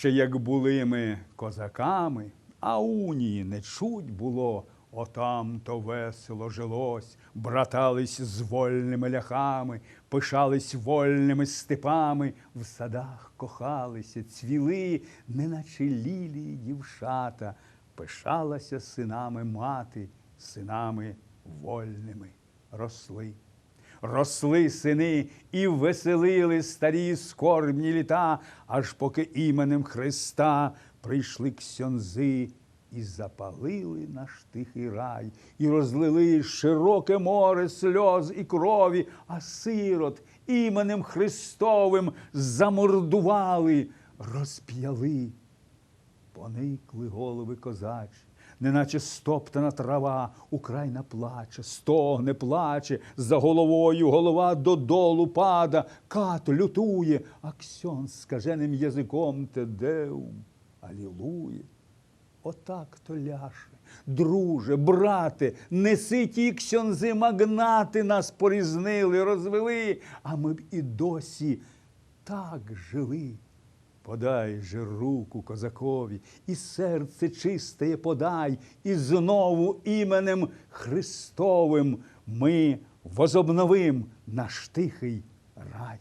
Ще як були ми козаками, а унії не чуть було, отам то весело жилось, братались з вольними ляхами, пишались вольними степами, в садах кохалися, цвіли, неначе лілії дівчата, пишалася синами мати, синами вольними росли. Росли сини і веселили старі скорбні літа, аж поки іменем Христа прийшли ксьонзи і запалили наш тихий рай, і розлили широке море сльоз і крові, а сирот іменем Христовим замордували, розп'яли. Поникли голови козачі, неначе стоптана трава, Україна плаче, стогне, плаче, за головою голова додолу пада, кат лютує, а ксьон скаженим язиком тедеум, алілує. Отак то ляше, друже, брате, неси ті ксьонзи магнати нас порізнили, розвели, а ми б і досі так жили. Подай же руку козакові, і серце чистеє подай, і знову іменем Христовим ми возобновим наш тихий рай.